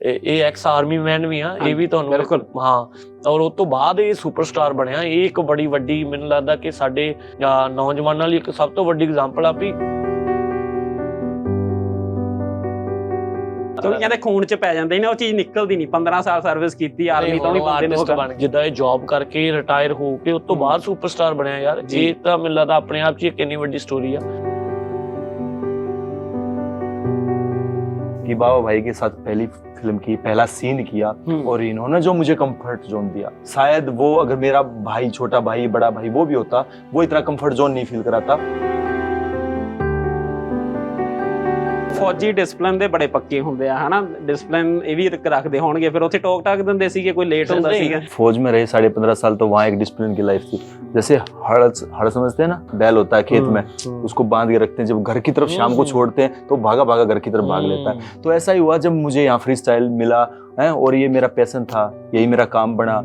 ਇਹ ex army man ਵੀ ਆ ਇਹ ਵੀ ਤੁਹਾਨੂੰ ਬਿਲਕੁਲ। ਹਾਂ ਔਰ ਉਸ ਤੋਂ ਬਾਅਦ ਇਹ ਸੁਪਰਸਟਾਰ ਬਣਿਆ ਇਹ ਇੱਕ ਬੜੀ ਵੱਡੀ ਮੈਨੂੰ ਲੱਗਦਾ ਕਿ ਸਾਡੇ ਨੌਜਵਾਨਾਂ ਲਈ ਇੱਕ ਸਭ ਤੋਂ ਵੱਡੀ ਐਗਜ਼ਾਮਪਲ ਆ ਵੀ ਕਿਉਂਕਿ ਕਹਿੰਦੇ ਖੂਨ ਚ ਪੈ ਜਾਂਦੇ ਨੇ ਉਹ ਚੀਜ਼ ਨਿਕਲਦੀ ਨਹੀਂ 15 ਸਾਲ ਸਰਵਿਸ ਕੀਤੀ ਆਰਮੀ ਤੋਂ ਵੀ ਬੰਦੇ ਨੂੰ ਬਣ ਜਿੱਦਾਂ ਇਹ ਜੌਬ ਕਰਕੇ ਰਿਟਾਇਰ ਹੋ ਕੇ ਉਸ ਤੋਂ। ਬਾਅਦ ਸੁਪਰਸਟਾਰ ਬਣਿਆ ਯਾਰ। ਇਹ ਤਾਂ ਮੈਨੂੰ ਲੱਗਦਾ ਆਪਣੇ ਆਪ 'ਚ ਇੱਕ ਇੰਨੀ ਵੱਡੀ ਸਟੋਰੀ ਆ कि बाबा भाई के साथ पहली फ़िल्म की पहला सीन किया और इन्होंने जो मुझे कंफर्ट जोन दिया। शायद वो अगर मेरा भाई छोटा भाई बड़ा भाई वो भी होता वो इतना कंफर्ट जोन नहीं फील कराता। ਫੌਜੀ ਡਿਸਪਲਿਨ ਦੇ ਬੜੇ ਪੱਕੇ ਹੁੰਦੇ ਆ ਹਨਾ ਡਿਸਪਲਿਨ ਇਹ ਵੀ ਰ- ਰੱਖਦੇ ਹੋਣਗੇ ਫਿਰ ਉੱਥੇ ਟੋਕ ਟਾਕ ਦਿੰਦੇ ਸੀਗੇ ਕੋਈ ਲੇਟ ਹੁੰਦਾ ਨਹੀਂ। ਸੀਗਾ फौज में रहे साढ़े पंद्रह साल तो वहाँ एक डिसिप्लिन की लाइफ थी जैसे हड़ हड़ समझते हैं ना बैल होता है खेत में उसको बांध के रखते हैं जब घर की तरफ शाम को हम्म। छोड़ते हैं तो भागा भागा घर की तरफ भाग लेता है तो ऐसा ही हुआ जब मुझे यहाँ फ्री स्टाइल मिला है और ये मेरा पैसन था यही मेरा काम बना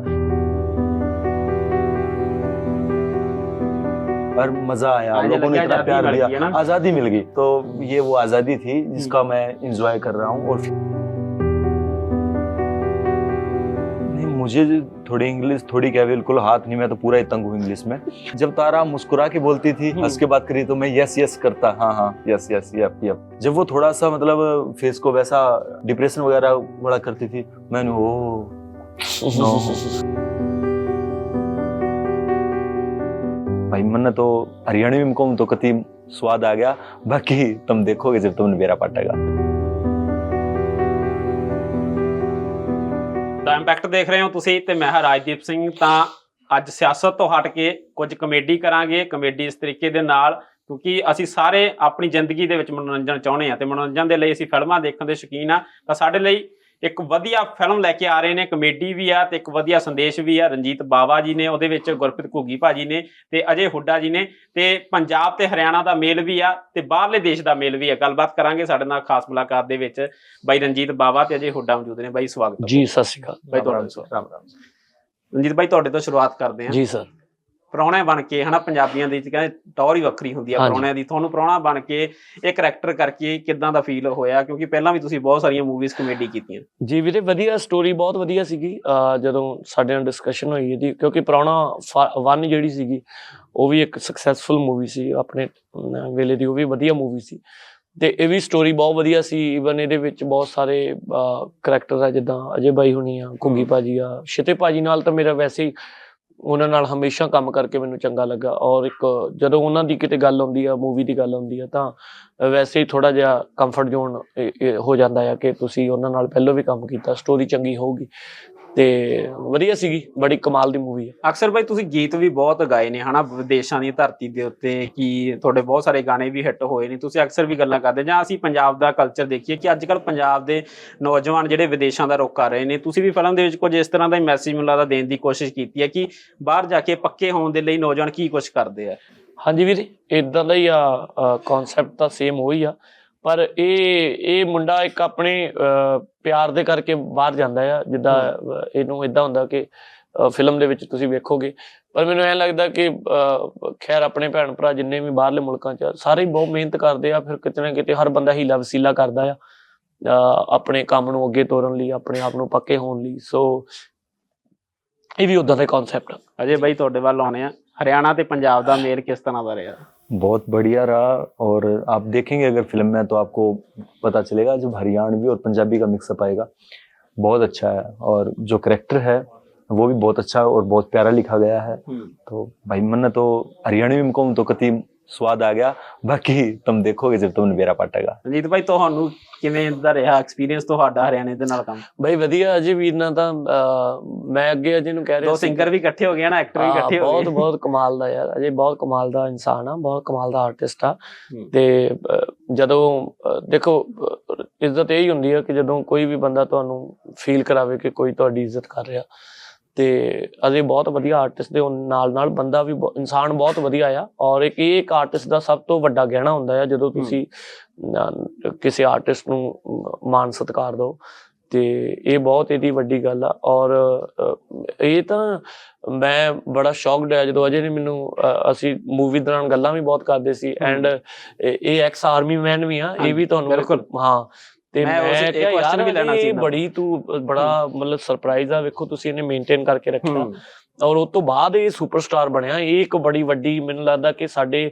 और मज़ा आया हाँ, लोगों ने इतना प्यार दिया? आज़ादी मिल गई। तो ये वो आज़ादी थी जिसका मैं इंजॉय कर रहा हूँ और नहीं मुझे थोड़ी इंग्लिश थोड़ी क्या बिल्कुल हाथ नहीं मैं तो पूरा ही तंग हूँ इंग्लिश में। जब तारा मुस्कुरा के बोलती थी हम्म। हंस के बात करी तो मैं यस यस करता। हाँ हाँ यस यस यप यप जब वो थोड़ा सा मतलब फेस को वैसा डिप्रेशन वगैरह बड़ा करती थी मैंने ओ नो भाई मैंने तो हरियाणवी में कहूँ तो कति स्वाद आ गया बाकी तुम देखोगे जब तुमने बेरा पाटेगा ਦਾ ਇੰਪੈਕਟ ਦੇਖ ਰਹੇ ਹੋ ਤੁਸੀਂ ਤੇ ਮੈਂ ਹਾਂ ਰਾਜਦੀਪ ਸਿੰਘ ਤਾਂ ਅੱਜ ਸਿਆਸਤ ਤੋਂ ਹਟ ਕੇ ਕੁਝ ਕਮੇਡੀ ਕਰਾਂਗੇ ਕਮੇਡੀ ਇਸ ਤਰੀਕੇ ਦੇ ਨਾਲ ਕਿਉਂਕਿ ਅਸੀਂ ਸਾਰੇ ਆਪਣੀ ਜ਼ਿੰਦਗੀ ਦੇ ਵਿੱਚ ਮਨੋਰੰਜਨ ਚਾਹੁੰਦੇ ਆ ਤੇ ਮਨੋਰੰਜਨ ਦੇ ਲਈ ਅਸੀਂ ਫਿਲਮਾਂ ਦੇਖਣ ਦੇ ਸ਼ੌਕੀਨ ਆ ਤਾਂ ਸਾਡੇ ਲਈ ਇੱਕ ਵਧੀਆ ਫਿਲਮ ਲੈ ਕੇ ਆ ਰਹੇ ਨੇ ਕਮੇਡੀ ਵੀ ਆ ਤੇ ਇੱਕ ਵਧੀਆ ਸੰਦੇਸ਼ ਵੀ ਆ ਰਣਜੀਤ ਬਾਵਾ ਜੀ ਨੇ ਉਹਦੇ ਵਿੱਚ ਗੁਰਪ੍ਰੀਤ ਘੁੱਗੀ ਭਾਜੀ ਨੇ ਤੇ ਅਜੇ ਹੁੱਡਾ ਜੀ ਨੇ ਤੇ ਪੰਜਾਬ ਤੇ ਹਰਿਆਣਾ ਦਾ ਮੇਲ ਵੀ ਆ ਤੇ ਬਾਹਰਲੇ ਦੇਸ਼ ਦਾ ਮੇਲ ਵੀ ਆ। ਗੱਲਬਾਤ ਕਰਾਂਗੇ ਸਾਡੇ ਨਾਲ ਖਾਸ ਮੁਲਾਕਾਤ ਦੇ ਵਿੱਚ। ਬਾਈ ਰਣਜੀਤ ਬਾਵਾ ਤੇ ਅਜੇ ਹੁੱਡਾ ਮੌਜੂਦ ਨੇ। ਬਾਈ ਸਵਾਗਤ ਜੀ ਸਤਿ ਸ਼੍ਰੀ ਅਕਾਲ। ਬਾਈ ਤੁਹਾਡਾ ਰਾਮ ਰਾਮ ਰਣਜੀਤ ਬਾਈ ਤੁਹਾਡੇ ਤੋਂ ਸ਼ੁਰੂਆਤ ਕਰਦੇ ਹਾਂ। ਜੀ ਸਰ। ਪ੍ਰਾਹੁਣੇ ਬਣ ਕੇ ਹਨਾ ਪੰਜਾਬੀਆਂ ਦੀ ਕਹਿੰਦੇ ਟੌਰ ਹੀ ਵੱਖਰੀ ਹੁੰਦੀ ਆ। ਪ੍ਰਾਹੁਣਿਆਂ ਦੀ। ਤੁਹਾਨੂੰ ਪ੍ਰਾਹੁਣਾ ਬਣ ਕੇ ਇਹ ਕਰੈਕਟਰ ਕਰਕੇ ਕਿਦਾਂ ਦਾ ਫੀਲ ਹੋਇਆ? ਕਿਉਂਕਿ ਪਹਿਲਾਂ ਵੀ ਤੁਸੀਂ ਬਹੁਤ ਸਾਰੀਆਂ ਮੂਵੀਜ਼ ਕਮੇਡੀ ਕੀਤੀਆਂ। ਜੀ ਵੀਰੇ ਵਧੀਆ ਸਟੋਰੀ ਬਹੁਤ ਵਧੀਆ ਸੀਗੀ। ਜਦੋਂ ਸਾਡੇ ਨਾਲ ਡਿਸਕਸ਼ਨ ਹੋਈ ਇਹਦੀ ਕਿਉਂਕਿ ਪੁਰਾਣਾ 1 ਜਿਹੜੀ ਸੀਗੀ ਉਹ ਵੀ ਇੱਕ ਸਕਸੈਸਫੁਲ ਮੂਵੀ ਸੀ। ਆਪਣੇ ਵੇਲੇ ਦੀ ਉਹ ਵੀ ਵਧੀਆ ਮੂਵੀ ਸੀ। ਤੇ ਇਹ ਵੀ ਸਟੋਰੀ ਬਹੁਤ ਵਧੀਆ ਸੀ। ਇਵਨ ਇਹਦੇ ਵਿੱਚ ਬਹੁਤ ਸਾਰੇ ਕਰੈਕਟਰ ਆ ਜਿੱਦਾਂ ਅਜੇ ਬਾਈ ਹੁਣੀ ਆ ਘੁੱਗੀ ਭਾਜੀ ਆ ਸ਼ਿਤੇ ਭਾਜੀ ਨਾਲ ਤਾਂ ਮੇਰਾ ਵੈਸੇ ਹੀ ਉਹਨਾਂ ਨਾਲ ਹਮੇਸ਼ਾ ਕੰਮ ਕਰਕੇ ਮੈਨੂੰ ਚੰਗਾ ਲੱਗਾ। ਔਰ ਇੱਕ ਜਦੋਂ ਉਹਨਾਂ ਦੀ ਕਿਤੇ ਗੱਲ ਆਉਂਦੀ ਆ ਮੂਵੀ ਦੀ ਗੱਲ ਆਉਂਦੀ ਆ, ਤਾਂ ਵੈਸੇ ਹੀ ਥੋੜਾ ਜਿਹਾ ਕੰਫਰਟ ਜ਼ੋਨ ਹੋ ਜਾਂਦਾ ਆ ਕਿ ਤੁਸੀਂ ਉਹਨਾਂ ਨਾਲ ਪਹਿਲਾਂ ਵੀ ਕੰਮ ਕੀਤਾ ਸਟੋਰੀ ਚੰਗੀ ਹੋਊਗੀ। ਤੇ ਵਧੀਆ ਸੀਗੀ ਬੜੀ ਕਮਾਲ ਦੀ ਮੂਵੀ ਹੈ ਅਕਸਰ ਬਾਈ ਤੁਸੀਂ ਗੀਤ ਵੀ ਬਹੁਤ ਗਾਏ ਨੇ ਹਨਾ? ਵਿਦੇਸ਼ਾਂ ਦੀ ਧਰਤੀ ਦੇ ਉੱਤੇ ਕੀ ਤੁਹਾਡੇ ਬਹੁਤ ਸਾਰੇ ਗਾਣੇ ਵੀ ਹਿੱਟ ਹੋਏ ਨੇ। ਤੁਸੀਂ ਅਕਸਰ ਵੀ ਗੱਲਾਂ ਕਰਦੇ ਜਾਂ ਅਸੀਂ ਪੰਜਾਬ ਦਾ ਕਲਚਰ ਦੇਖੀਏ ਕਿ ਅੱਜ ਕੱਲ ਪੰਜਾਬ ਦੇ ਨੌਜਵਾਨ ਜਿਹੜੇ ਵਿਦੇਸ਼ਾਂ ਦਾ ਰੁਖ ਕਰ ਰਹੇ ਨੇ ਤੁਸੀਂ ਵੀ ਫਿਲਮ ਦੇ ਵਿੱਚ ਕੁਝ ਇਸ ਤਰ੍ਹਾਂ ਦਾ ਮੈਸੇਜ ਮੈਨੂੰ ਲੱਗਦਾ ਦੇਣ ਦੀ ਕੋਸ਼ਿਸ਼ ਕੀਤੀ ਹੈ ਕਿ ਬਾਹਰ ਜਾ ਕੇ ਪੱਕੇ ਹੋਣ ਦੇ ਲਈ ਨੌਜਵਾਨ ਕੀ ਕੁਝ ਕਰਦੇ ਆ? ਹਾਂਜੀ ਵੀਰੇ ਇਦਾਂ ਦਾ ਹੀ ਆ ਕਨਸੈਪਟ ਤਾਂ ਸੇਮ ਉਹੀ ਆ। ਪਰ ਇਹ ਇਹ ਮੁੰਡਾ ਇੱਕ ਆਪਣੇ ਪਿਆਰ ਦੇ ਕਰਕੇ ਬਾਹਰ ਜਾਂਦਾ ਆ ਜਿੱਦਾਂ ਇਹਨੂੰ ਇਦਾਂ ਹੁੰਦਾ ਕਿ ਫਿਲਮ ਦੇ ਵਿੱਚ ਤੁਸੀਂ ਵੇਖੋਗੇ। ਪਰ ਮੈਨੂੰ ਐਂ ਲੱਗਦਾ ਕਿ ਅਹ, ਖੈਰ ਆਪਣੇ ਭੈਣ ਭਰਾ ਜਿੰਨੇ ਵੀ ਬਾਹਰਲੇ ਮੁਲਕਾਂ 'ਚ ਸਾਰੇ ਬਹੁਤ ਮਿਹਨਤ ਕਰਦੇ ਆ ਫਿਰ ਕਿਤੇ ਨਾ ਕਿਤੇ ਹਰ ਬੰਦਾ ਹੀਲਾ ਵਸੀਲਾ ਕਰਦਾ ਆ। ਆਪਣੇ ਕੰਮ ਨੂੰ ਅੱਗੇ ਤੋਰਨ ਲਈ ਆਪਣੇ ਆਪ ਨੂੰ ਪੱਕੇ ਹੋਣ ਲਈ। ਸੋ ਇਹ ਵੀ ਉਦਾਂ ਦਾ ਕਨਸੈਪਟ ਆ। ਅਜੇ ਬਾਈ ਤੁਹਾਡੇ ਵੱਲ ਆਉਣੇ ਆ। ਹਰਿਆਣਾ ਤੇ ਪੰਜਾਬ ਦਾ ਮੇਲ ਕਿਸ ਤਰ੍ਹਾਂ ਦਾ ਰਿਹਾ? बहुत बढ़िया रहा और आप देखेंगे अगर फ़िल्म में तो आपको पता चलेगा जब हरियाणवी और पंजाबी का मिक्सअप आएगा। बहुत अच्छा है और जो करेक्टर है वो भी बहुत अच्छा और बहुत प्यारा लिखा गया है। तो भाई मन तो हरियाणवी में कहूँ तो कति ਸਵਾਦ ਆ ਗਿਆ। ਬਾਕੀ ਤੁਮ ਦੇਖੋਗੇ ਜਦ ਤੁਮ ਨਵੇਰਾ ਪਟੇਗਾ। ਰਣਜੀਤ ਭਾਈ ਤੁਹਾਨੂੰ ਕਿਵੇਂ ਦਾ ਰਿਹਾ ਐਕਸਪੀਰੀਅੰਸ ਤੁਹਾਡਾ ਹਰਿਆਣੇ ਦੇ ਨਾਲ ਕੰਮ? ਬਈ ਵਧੀਆ ਅਜੇ ਵੀਰ ਨਾਲ ਤਾਂ ਮੈਂ ਅੱਗੇ ਅਜੇ ਨੂੰ ਕਹਿ ਰਿਹਾ ਦੋ ਸਿੰਗਰ ਵੀ ਇਕੱਠੇ ਹੋ ਗਏ ਨਾ ਐਕਟਰ ਵੀ ਇਕੱਠੇ ਹੋ ਗਏ। ਬਹੁਤ ਬਹੁਤ ਕਮਾਲ ਦਾ ਯਾਰ ਅਜੇ ਬਹੁਤ ਕਮਾਲ ਦਾ ਇਨਸਾਨ ਆ ਬਹੁਤ ਕਮਾਲ ਦਾ ਆਰਟਿਸਟ ਆ। ਤੇ ਜਦੋਂ ਦੇਖੋ ਇੱਜ਼ਤ ਇਹ ਹੀ ਹੁੰਦੀ ਆ ਕਿ ਜਦੋਂ ਕੋਈ ਵੀ ਬੰਦਾ ਤੁਹਾਨੂੰ ਫੀਲ ਕਰਾਵੇ ਕਿ ਕੋਈ ਤੁਹਾਡੀ ਇੱਜ਼ਤ ਕਰ ਰਿਹਾ ਤੇ ਅਜੇ ਬਹੁਤ ਵਧੀਆ ਆਰਟਿਸਟ ਦੇ ਨਾਲ ਨਾਲ ਬੰਦਾ ਵੀ ਇਨਸਾਨ ਬਹੁਤ ਵਧੀਆ ਆ ਔਰ ਇੱਕ ਇਹ ਇੱਕ ਆਰਟਿਸਟ ਦਾ ਸਭ ਤੋਂ ਵੱਡਾ ਗਹਿਣਾ ਹੁੰਦਾ ਆ ਜਦੋਂ ਤੁਸੀਂ ਕਿਸੇ ਆਰਟਿਸਟ ਨੂੰ ਮ- ਮਾਣ ਸਤਿਕਾਰ ਦਿਓ ਤੇ ਇਹ ਬਹੁਤ ਇਹਦੀ ਵੱਡੀ ਗੱਲ ਆ ਔਰ ਇਹ ਤਾਂ ਮੈਂ ਬੜਾ ਸ਼ੌਕਡ ਹੋਇਆ ਜਦੋਂ ਅਜੇ ਨੇ ਮੈਨੂੰ ਅਸੀਂ ਮੂਵੀ ਦੌਰਾਨ ਗੱਲਾਂ ਵੀ ਬਹੁਤ ਕਰਦੇ ਸੀ। ਐਂਡ ਇਹ ਐਕਸ ਆਰਮੀ ਮੈਨ ਵੀ ਆ ਇਹ ਵੀ ਤੁਹਾਨੂੰ ਬਿਲਕੁਲ। ਹਾਂ ਤੇ ਮੈਂ ਇਹ ਯਾਰ ਵੀ ਲੈਣਾ ਸੀ। ਬੜੀ ਤੂੰ ਬੜਾ ਮਤਲਬ ਸਰਪ੍ਰਾਈਜ਼ ਆ ਵੇਖੋ ਤੁਸੀਂ ਇਹਨੇ ਮੇਨਟੇਨ ਕਰਕੇ ਰੱਖਿਆ। ਔਰ ਉਸ ਤੋਂ ਬਾਅਦ ਇਹ ਸੁਪਰਸਟਾਰ ਬਣਿਆ। ਇਹ ਇੱਕ ਬੜੀ ਵੱਡੀ ਮੈਨੂੰ ਲੱਗਦਾ ਕਿ ਸਾਡੇ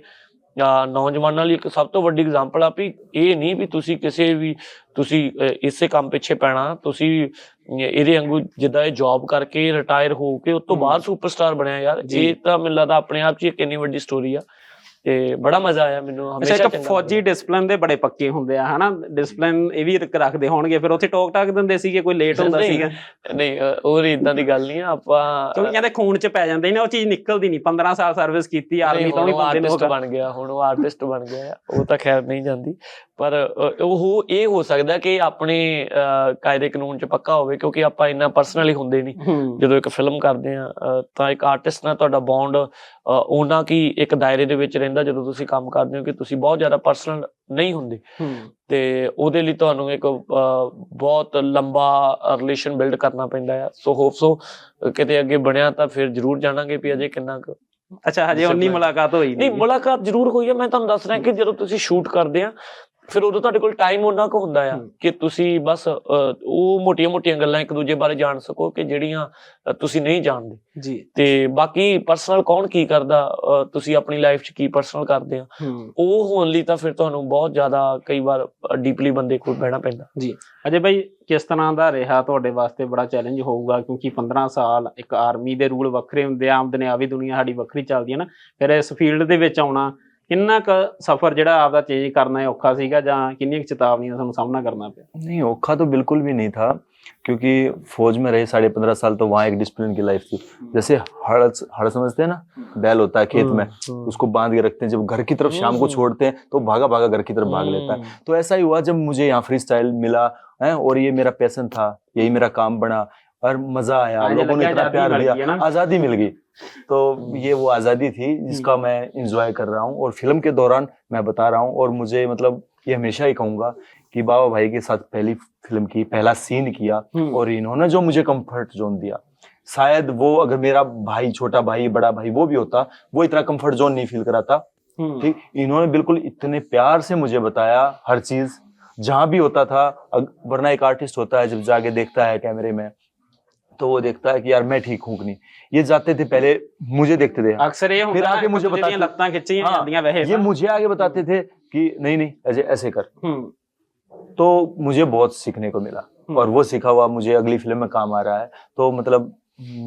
ਨੌਜਵਾਨਾਂ ਲਈ ਇੱਕ ਸਭ ਤੋਂ ਵੱਡੀ ਐਗਜ਼ਾਮਪਲ ਆ ਵੀ ਇਹ ਨਹੀਂ ਵੀ ਤੁਸੀਂ ਕਿਸੇ ਵੀ ਤੁਸੀਂ ਇਸੇ ਕੰਮ ਪਿੱਛੇ ਪੈਣਾ। ਤੁਸੀਂ ਇਹਦੇ ਵਾਂਗੂ ਜਿੱਦਾਂ ਇਹ ਜੌਬ ਕਰਕੇ ਰਿਟਾਇਰ ਹੋ ਕੇ ਉਸ ਤੋਂ। ਬਾਅਦ ਸੁਪਰਸਟਾਰ ਬਣਿਆ ਯਾਰ। ਇਹ ਤਾਂ ਮੈਨੂੰ ਲੱਗਦਾ ਆਪਣੇ ਆਪ 'ਚ ਇੱਕ ਇੰਨੀ ਵੱਡੀ ਸਟੋਰੀ ਆ। ਤੇ ਬੜਾ ਮਜ਼ਾ ਆਇਆ ਮੈਨੂੰ ਅੱਛਾ ਹਮੇਸ਼ਾ ਇੱਕ ਫੌਜੀ ਡਿਸਪਲਿਨ ਦੇ ਬੜੇ ਪੱਕੇ ਹੁੰਦੇ ਆ ਹਨਾ? ਡਿਸਪਲਿਨ ਇਹ ਵੀ ਰੱਖਦੇ ਹੋਣਗੇ ਫਿਰ ਉੱਥੇ ਟੋਕ ਟਾਕ ਦਿੰਦੇ ਸੀਗੇ ਕੋਈ ਲੇਟ ਹੁੰਦਾ ਸੀਗਾ। ਨਹੀਂ ਉਹ ਇਦਾਂ ਦੀ ਗੱਲ ਨਹੀਂ ਆ ਆਪਾਂ ਕਿਉਂਕਿ ਕਹਿੰਦੇ ਖੂਨ ਚ ਪੈ ਜਾਂਦੇ ਨੇ ਉਹ ਚੀਜ਼ ਨਿਕਲਦੀ ਨਹੀਂ। 15 ਸਾਲ ਸਰਵਿਸ ਕੀਤੀ ਆਰਮੀ ਤੋਂ ਵੀ ਬੰਦੇ ਨੂੰ ਬਣ ਗਿਆ ਹੁਣ ਉਹ ਆਰਟਿਸਟ ਬਣ ਗਿਆ। ਉਹ ਤਾਂ ਖੈਰ ਨਹੀਂ ਜਾਂਦੀ। ਪਰ ਉਹ ਇਹ ਹੋ ਸਕਦਾ ਕਿ ਆਪਣੇ ਕਾਇਦੇ ਕਾਨੂੰਨ ਚ ਪੱਕਾ ਹੋਵੇ ਕਿਉਂਕਿ ਆਪਾਂ ਇੰਨਾ ਪਰਸਨਲੀ ਹੁੰਦੇ ਨਹੀਂ। ਜਦੋਂ ਇੱਕ ਫਿਲਮ ਕਰਦੇ ਆ ਤਾਂ ਇੱਕ ਆਰਟਿਸਟ ਨਾਲ ਤੁਹਾਡਾ ਬੌਂਡ ਉਹਨਾਂ ਕੀ ਇੱਕ ਦਾਇਰੇ ਦੇ ਵਿੱਚ ਰਹਿੰਦਾ ਜਦੋਂ ਤੁਸੀਂ ਕੰਮ ਕਰਦੇ ਹੋ ਕਿ ਤੁਸੀਂ ਬਹੁਤ ਜ਼ਿਆਦਾ ਪਰਸਨਲ ਨਹੀਂ ਹੁੰਦੇ। ਤੇ ਉਹਦੇ ਲਈ ਤੁਹਾਨੂੰ ਇੱਕ ਬਹੁਤ ਲੰਬਾ ਰਿਲੇਸ਼ਨ ਬਿਲਡ ਕਰਨਾ ਪੈਂਦਾ ਆ। ਸੋ ਹੋਪ ਸੋ ਕਿਤੇ ਅੱਗੇ ਬਣਿਆ ਤਾਂ ਫਿਰ ਜ਼ਰੂਰ ਜਾਣਾਂਗੇ ਵੀ ਅਜੇ ਕਿੰਨਾ ਕੁ ਅੱਛਾ ਹਜੇ 19 Discipline। ਮੁਲਾਕਾਤ ਹੋਈ ਨਹੀਂ ਨਹੀਂ ਮੁਲਾਕਾਤ ਜ਼ਰੂਰ ਹੋਈ ਹੈ ਮੈਂ ਤੁਹਾਨੂੰ ਦੱਸ ਰਿਹਾ ਕਿ ਜਦੋਂ ਤੁਸੀਂ ਸ਼ੂਟ ਕਰਦੇ ਆ ਫਿਰ ਉਦੋਂ ਤੁਹਾਡੇ ਕੋਲ ਟਾਈਮ ਉਹਨਾਂ ਕੋ ਹੁੰਦਾ ਆ। ਕਿ ਤੁਸੀਂ ਬਸ ਉਹ ਮੋਟੀਆਂ-ਮੋਟੀਆਂ ਗੱਲਾਂ ਇੱਕ ਦੂਜੇ ਬਾਰੇ ਜਾਣ ਸਕੋ ਕਿ ਜਿਹੜੀਆਂ ਤੁਸੀਂ ਨਹੀਂ ਜਾਣਦੇ। ਜੀ। ਤੇ ਬਾਕੀ ਪਰਸਨਲ ਕੌਣ ਕੀ ਕਰਦਾ ਤੁਸੀਂ ਆਪਣੀ ਲਾਈਫ 'ਚ ਕੀ ਪਰਸਨਲ ਕਰਦੇ ਆ? ਉਹ ਹੋਣ ਲਈ ਤਾਂ ਫਿਰ ਤੁਹਾਨੂੰ ਬਹੁਤ ਜ਼ਿਆਦਾ ਕਈ ਵਾਰ ਡੀਪਲੀ ਬੰਦੇ ਕੋਲ ਬਹਿਣਾ ਪੈਂਦਾ। ਅਜੇ ਭਾਈ ਕਿਸ ਤਰ੍ਹਾਂ ਦਾ ਰਿਹਾ ਤੁਹਾਡੇ ਵਾਸਤੇ ਬੜਾ ਚੈਲੰਜ ਹੋਊਗਾ ਕਿਉਂਕਿ 15 ਸਾਲ ਇੱਕ ਆਰਮੀ ਦੇ ਰੂਲ ਵੱਖਰੇ ਹੁੰਦੇ ਆ ਆਮ ਦੁਨਿਆਵੀ ਦੁਨੀਆ ਸਾਡੀ ਵੱਖਰੀ ਚੱਲਦੀ ਹੈ ਨਾ ਫਿਰ ਇਸ ਫੀਲਡ ਦੇ ਵਿੱਚ ਆਉਣਾ ਕਿੰਨਾ ਕੁ ਸਫ਼ਰ ਜਿਹੜਾ ਆਪਦਾ ਚੇਂਜ ਕਰਨਾ ਹੈ ਔਖਾ ਸੀਗਾ ਜਾਂ ਕਿੰਨੀਆਂ ਕੁ ਚੇਤਾਵਨੀਆਂ ਦਾ ਤੁਹਾਨੂੰ ਸਾਹਮਣਾ ਕਰਨਾ ਪਿਆ नहीं औखा तो बिल्कुल भी नहीं था क्योंकि फौज में रहे साढ़े पंद्रह साल तो वहाँ एक डिसिप्लिन की लाइफ थी जैसे हड़ हड़ समझते हैं ना बैल होता है खेत में उसको बांध के रखते हैं जब घर की तरफ शाम को हम्म। छोड़ते हैं तो भागा भागा घर की तरफ भाग लेता है तो ऐसा ही हुआ जब मुझे यहाँ फ्री स्टाइल मिला है और ये मेरा पैसन था यही मेरा काम बना और मज़ा आया। लोगों ने इतना प्यार दिया। आज़ादी मिल गई। तो ये वो आज़ादी थी जिसका मैं इंजॉय कर रहा हूँ। और फ़िल्म के दौरान मैं बता रहा हूँ और मुझे मतलब ये हमेशा ही कहूँगा कि बाबा भाई के साथ पहली फ़िल्म की पहला सीन किया हम्म, और इन्होंने जो मुझे कंफर्ट जोन दिया। शायद वो अगर मेरा भाई छोटा भाई बड़ा भाई वो भी होता वो इतना कंफर्ट जोन नहीं फील कराता। हम्म, ठीक? इन्होंने बिल्कुल इतने प्यार से मुझे बताया हर चीज़। जहाँ भी होता था वरना एक आर्टिस्ट होता है जब जाके देखता है कैमरे में। तो वो देखता है कि यार मैं ठीक हूँ नहीं। ये जाते थे पहले मुझे देखते थे। अक्सर ये फिर आगे मुझे बताते लगता कि हाँ, ये मुझे आगे बताते थे कि नहीं नहीं ऐसे ऐसे कर। तो मुझे बहुत सीखने को मिला। और वो सीखा हुआ मुझे अगली फ़िल्म में काम आ रहा है। तो मतलब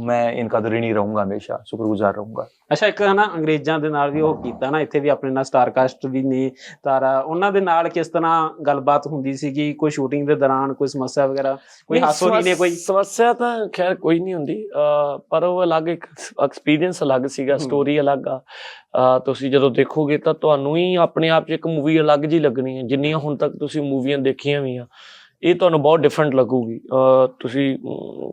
ਮੈਂ ਇਨਕਾ ਨਹੀਂ ਰਹੂੰਗਾ ਹਮੇਸ਼ਾ ਸ਼ੁਕਰਗੁਜ਼ਾਰ ਰਹੂੰਗਾ। ਅੱਛਾ ਇੱਕ ਹਨਾ ਅੰਗਰੇਜ਼ਾਂ ਦੇ ਨਾਲ ਵੀ ਉਹ ਕੀਤਾ ਨਾ ਇੱਥੇ ਵੀ ਆਪਣੇ ਨਾਲ ਸਟਾਰਕਾਸਟ ਵੀ ਨੇ ਤਾਰਾ ਉਹਨਾਂ ਦੇ ਨਾਲ ਕਿਸ ਤਰ੍ਹਾਂ ਗੱਲਬਾਤ ਹੁੰਦੀ ਸੀਗੀ? ਕੋਈ ਸ਼ੂਟਿੰਗ ਦੇ ਦੌਰਾਨ ਕੋਈ ਸਮੱਸਿਆ ਵਗੈਰਾ? ਕੋਈ ਹਾਸੋਰੀ ਨੇ ਕੋਈ? ਸਮੱਸਿਆ ਤਾਂ ਖੈਰ ਕੋਈ ਨਹੀਂ ਹੁੰਦੀ ਪਰ ਉਹ ਅਲੱਗ ਇੱਕ ਐਕਸਪੀਰੀਅੰਸ ਅਲੱਗ ਸੀਗਾ ਸਟੋਰੀ ਅਲੱਗ ਆ। ਤੁਸੀਂ ਜਦੋਂ ਦੇਖੋਗੇ ਤਾਂ ਤੁਹਾਨੂੰ ਹੀ ਆਪਣੇ ਆਪ 'ਚ ਇੱਕ ਮੂਵੀ ਅਲੱਗ ਜੀ ਲੱਗਣੀ ਹੈ ਜਿੰਨੀਆਂ ਹੁਣ ਤੱਕ ਤੁਸੀਂ ਮੂਵੀਆਂ ਦੇਖੀਆਂ ਵੀ ਆ। ਇਹ ਤੁਹਾਨੂੰ ਬਹੁਤ ਡਿਫਰੈਂਟ ਲੱਗੂਗੀ। ਤੁਸੀਂ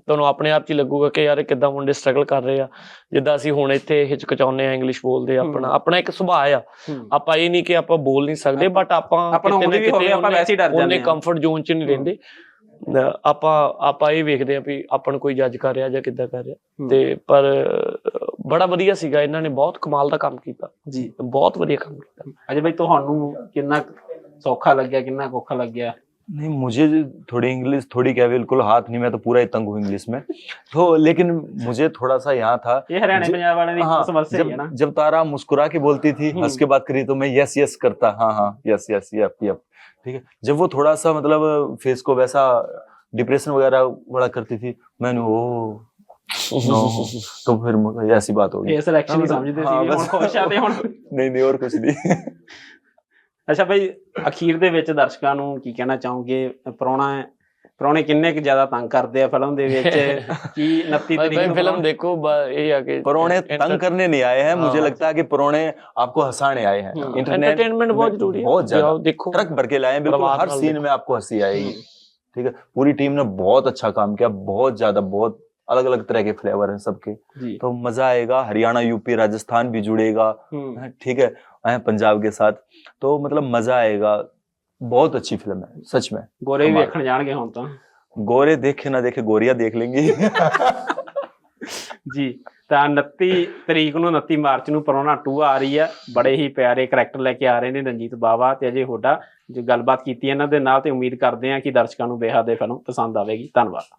ਤੁਹਾਨੂੰ ਆਪਣੇ ਆਪ 'ਚ ਹੀ ਲੱਗੂਗਾ ਕਿ ਯਾਰ ਇਹ ਕਿੱਦਾਂ ਮੁੰਡੇ ਸਟਰਗਲ ਕਰ ਰਹੇ ਆ। ਜਿੱਦਾਂ ਅਸੀਂ ਹੁਣ ਇੱਥੇ ਹਿਚਕਚਾਉਂਦੇ ਆ ਇੰਗਲਿਸ਼ ਬੋਲਦੇ ਆ ਆਪਣਾ। ਆਪਣਾ ਇੱਕ ਸੁਭਾਅ ਆ। ਆਪਾਂ ਇਹ ਨਹੀਂ ਕਿ ਆਪਾਂ ਬੋਲ ਨਹੀਂ ਸਕਦੇ ਬਟ ਆਪਾਂ ਆਪਣਾ ਕਿਤੇ ਨਾ ਕਿਤੇ ਆਪਾਂ ਵੈਸੇ ਡਰ ਜਾਂਦੇ ਹਾਂ ਕੰਫਰਟ ਜ਼ੋਨ 'ਚ ਨਹੀਂ। ਰਹਿੰਦੇ। ਆਪਾਂ ਆਪਾਂ ਇਹ ਵੇਖਦੇ ਆ ਵੀ ਆਪਾਂ ਨੂੰ ਕੋਈ ਜੱਜ ਕਰ ਰਿਹਾ ਜਾਂ ਕਿੱਦਾਂ ਕਰ ਰਿਹਾ। ਤੇ ਪਰ ਬੜਾ ਵਧੀਆ ਸੀਗਾ। ਇਹਨਾਂ ਨੇ ਬਹੁਤ ਕਮਾਲ ਦਾ ਕੰਮ ਕੀਤਾ। ਜੀ। ਬਹੁਤ ਵਧੀਆ ਕੰਮ ਕੀਤਾ। ਅਜੇ ਭਾਈ ਤੁਹਾਨੂੰ ਕਿੰਨਾ ਸੌਖਾ ਲੱਗਿਆ ਕਿੰਨਾ ਔਖਾ ਲੱਗਿਆ? नहीं मुझे थोड़ी इंग्लिश थोड़ी क्या बिल्कुल हाथ नहीं मैं तो पूरा ही तंग हूँ इंग्लिश में। तो लेकिन मुझे थोड़ा सा यहाँ था ये हाँ, जब, जब तारा मुस्कुरा के बोलती थी हंस के बात करी तो मैं यस यस करता हाँ हाँ यस यस यप यप ठीक है। जब वो थोड़ा सा मतलब फेस को वैसा डिप्रेशन वगैरह बड़ा करती थी मैंने ओ तो फिर ऐसी बात होगी। हाँ, मतलब हाँ, नहीं नहीं और कुछ नहीं। ਅੱਛਾ ਭਾਈ ਅਖੀਰ ਦੇ ਵਿੱਚ ਦਰਸ਼ਕਾਂ ਨੂੰ ਕੀ ਕਹਿਣਾ ਚਾਹੋਗੇ ਪ੍ਰਾਹੁਣਾ ਪ੍ਰਾਹੁਣੇ ਕਿੰਨੇ ਕੁ ਜ਼ਿਆਦਾ ਤੰਗ ਕਰਦੇ ਆ ਫਿਲਮ ਦੇ ਵਿੱਚ ਕੀ 29 ਭਾਈ ਤਰੀਕ ਭਾਈ ਨੂੰ ਫਿਲਮ ਦੇਖੋ ਬ- ਇਹ ਆ ਕਿ परोने तंग करने नहीं आए हैं मुझे हाँ। लगता है कि परोने आपको हंसाने आए हैं हम्म। इंटरनेट एंटरटेनमेंट बहुत में जरूरी है बहुत ज्यादा जाओ देखो ट्रक भर के लाए हैं बिल्कुल प्रभात हर नाल सीन देखो। में आपको हंसी आएगी ठीक है पूरी टीम ने बहुत अच्छा काम किया बहुत ज्यादा बहुत अलग अलग तरह के फ्लेवर हैं सबके ਜੀ तो मजा आएगा हरियाणा यूपी राजस्थान भी जुड़ेगा ਹੂੰ ठीक है हैं, पंजाब के साथ तो मतलब मजा आएगा बहुत अच्छी फिल्म है सच में ਗੋਰੇ ਵੀ ਕਮਾਲ। ਵੇਖਣ ਜਾਣਗੇ ਹੁਣ ਤਾਂ गोरे देखे ना देखे गोरिया देख लेंगी ਜੀ ਤਾਂ 29 ਤਰੀਕ ਨੂੰ 29 ਮਾਰਚ ਨੂੰ ਪਰੋਣਾ 2 ਆ ਰਹੀ ਹੈ ਬੜੇ ਹੀ ਪਿਆਰੇ ਕਰੈਕਟਰ ਲੈ ਕੇ ਆ ਰਹੇ ਨੇ ਰਣਜੀਤ ਬਾਵਾ ਤੇ ਅਜੇ ਹੋਡਾ ਜੋ ਗੱਲਬਾਤ ਕੀਤੀ ਇਹਨਾਂ ਦੇ ਨਾਲ ਤੇ ਉਮੀਦ ਕਰਦੇ ਹਾਂ ਕਿ ਦਰਸ਼ਕਾਂ ਨੂੰ ਬੇਹੱਦ ਇਹ ਫਿਲਮ ਪਸੰਦ ਆਵੇਗੀ ਧੰਨਵਾਦ